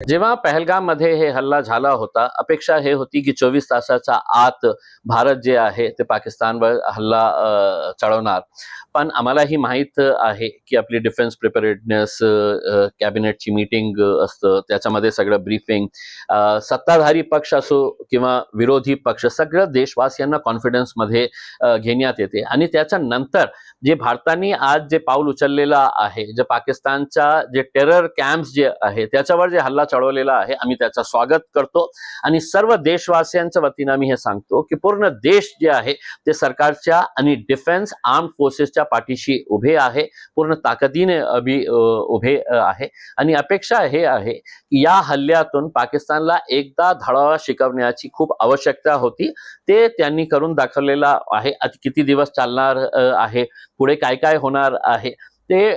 जेव्हा पहलगाममध्ये हे हल्ला झाला होता अपेक्षा हे होती की चोवीस तासाच्या आत भारत जे आहे ते पाकिस्तानवर हल्ला चढवणार. पण आम्हाला ही माहीत आहे की आपली डिफेन्स प्रिपेरेडनेस कॅबिनेटची मीटिंग असतं. त्याच्यामध्ये सगळं ब्रीफिंग सत्ताधारी पक्ष असो किंवा विरोधी पक्ष सगळं देशवासियांना कॉन्फिडन्समध्ये घेण्यात येते. आणि त्याच्यानंतर जे भारताने आज जे पाऊल उचललेलं आहे जे पाकिस्तानच्या जे टेरर कॅम्प्स जे आहे त्याच्यावर जे हल्ला चढवलेला आहे. आम्ही त्याचं स्वागत करतो. आणि सर्व देशवासियांच्या वतीनं आम्ही हे सांगतो की पूर्ण देश जे आहे ते सरकारच्या आणि डिफेन्स आर्म फोर्सेसच्या पाठीशी उभे आहे. पूर्ण ताकदीने अभि उभे आहे. आणि अपेक्षा हे आहे की या हल्ल्यातून पाकिस्तानला एकदा धडावा शिकवण्याची खूप आवश्यकता होती. ते त्यांनी करून दाखवलेला आहे. किती दिवस चालणार आहे? पुढे काय काय होणार आहे? ते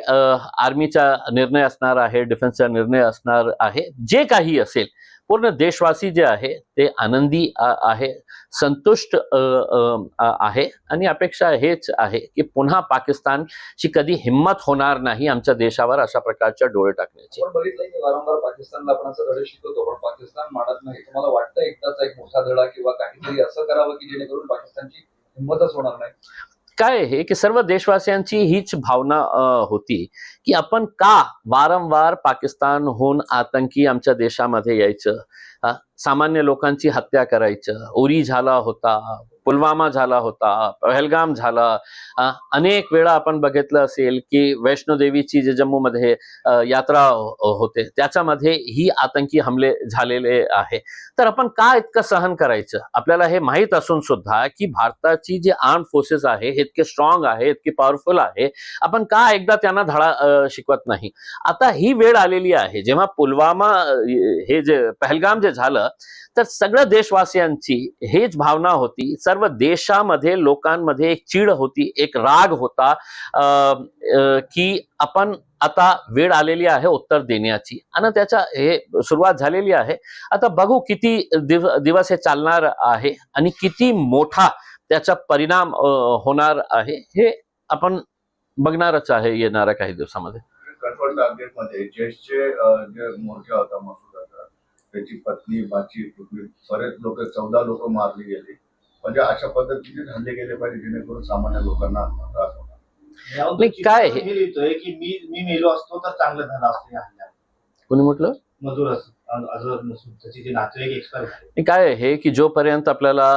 आर्मीचा निर्णय असणार आहे डिफेन्सचा निर्णय असणार आहे जे काही असेल पूर्ण देशवासी जे आहे ते आनंदी आहे संतुष्ट आहे आणि अपेक्षा हेच आहे की पुन्हा पाकिस्तानची कधी हिंमत होणार नाही आमच्या देशावर अशा प्रकारच्या डोळे टाकण्याची. वारंवार पाकिस्तानला आपण असं धडे शिकवतो पण पाकिस्तान मानत नाही. तुम्हाला वाटतं एकदाचा एक मोठा धडा किंवा काहीतरी असं करावं की जेणेकरून पाकिस्तानची हिंमतच होणार नाही? काय आहे की सर्व देशवासियांची हीच भावना होती की आपण का वारंवार पाकिस्तानहून आतंकी आमच्या देशामध्ये यायचं? सामान्य लोकांची हत्या करायचं उरी झाला होता पुलवामा झाला होता पहलगाम झाला. अनेक वेळा आपण बघितलं असेल की वैष्णोदेवीची जे जम्मूमध्ये यात्रा हो, हो, होते त्याच्यामध्ये ही आतंकी हमले झालेले आहे. तर आपण का इतकं सहन करायचं? आपल्याला हे माहीत असून सुद्धा की भारताची जी आर्म फोर्सेस आहे हे इतके स्ट्रॉंग आहे इतकी पॉवरफुल आहे आपण का एकदा त्यांना धडा शिकवत नाही? आता ही वेळ आलेली आहे जेव्हा पुलवामा हे जे पहलगाम जे झालं तर सगळ्या देशवासियांची हेच भावना होती सर्व देशामध्ये लोकांमध्ये एक चीड होती एक राग होता आ, आ, की आपण आता वेळ आलेली आहे उत्तर देण्याची. आणि त्याच्या हे सुरुवात झालेली आहे. आता बघू किती दिव दिवस हे चालणार आहे आणि किती मोठा त्याचा परिणाम होणार आहे हे आपण बघणारच आहे येणाऱ्या काही दिवसामध्ये. जे मोर्चा होता मसूद त्याची पत्नी बाची बरेच लोक चौदा लोक मारली गेली. म्हणजे अशा पद्धतीने हल्ले गेले पाहिजे जेणेकरून सामान्य लोकांना त्रास होणार. नाही, काय चित्र हे? लिहितोय की मी मी मेलो असतो तर चांगलं झालं असतं या हल्ल्यात. कोणी म्हटलं? मजूर असत अजर नसून त्याचे जे नातेवाईक एक्सपायर झाले आणि काय आहे? की जोपर्यंत आपल्याला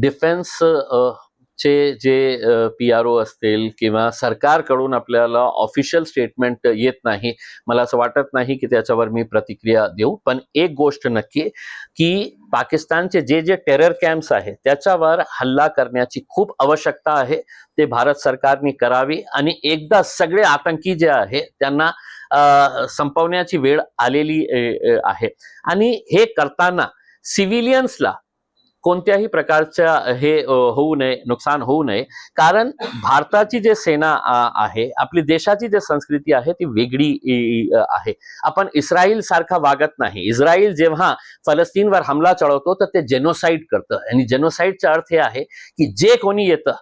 डिफेन्स चे जे पी आर ओ असतील किंवा सरकारकडून आपल्याला ऑफिशियल स्टेटमेंट येत नाही मला असं वाटत नाही की त्याच्यावर मी प्रतिक्रिया देऊ. पण एक गोष्ट नक्की की पाकिस्तानचे जे जे टेरर कॅम्प्स आहेत त्याच्यावर हल्ला करण्याची खूप आवश्यकता आहे. ते भारत सरकारने करावी आणि एकदा सगळे आतंकी जे आहे त्यांना संपवण्याची वेळ आलेली आहे. आणि हे करताना सिव्हिलियन्सला कोणत्याही प्रकारच्या हे होऊ नये नुकसान होऊ नये. कारण भारताची जे सेना आहे आपली देशाची जे संस्कृती आहे ती वेगळी आहे. आपण इस्रायल सारखा वागत नाही. इस्रायल जेव्हा फलस्तीनवर हमला चढवतो तर ते जेनोसाईड करतं. आणि जेनोसाईडचा अर्थ हे आहे की जे कोणी येतं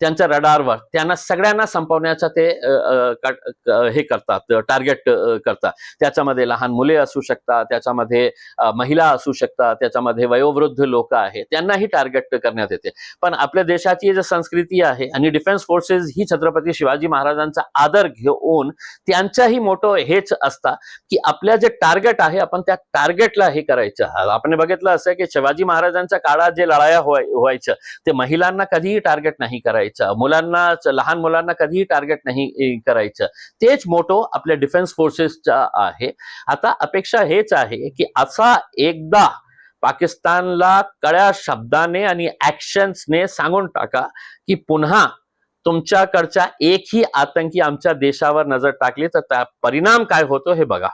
त्यांच्या रडारवर त्यांना सगळ्यांना संपवण्याचा ते हे करतात टार्गेट करतात. त्याच्यामध्ये लहान मुले असू शकतात त्याच्यामध्ये महिला असू शकतात त्याच्यामध्ये वयोवृद्ध लोक आहेत त्यांनाही टार्गेट करण्यात येते. पण आपल्या देशाची जी संस्कृती आहे आणि डिफेन्स फोर्सेस ही छत्रपती शिवाजी महाराजांचा आदर घेऊन त्यांचाही मोठं हेच असता की आपल्या जे टार्गेट आहे आपण त्या टार्गेटला हे करायचं. आपण बघितलं असं की शिवाजी महाराजांच्या काळात जे लढाया व्हायचं ते महिलांना कधीही टार्गेट नाही करायचं. मुलांना लहान मुलांना कधीही टार्गेट नाही करायचं. तेच मोटो आपल्या डिफेन्स फोर्सेसचा आहे. आता अपेक्षा हेच आहे की असा एकदा पाकिस्तानला कळ्या शब्दाने आणि ऍक्शन्सने सांगून टाका की पुन्हा तुमच्याकडच्या एकही आतंकी आमच्या देशावर नजर टाकली तर त्या परिणाम काय होतो हे बघा.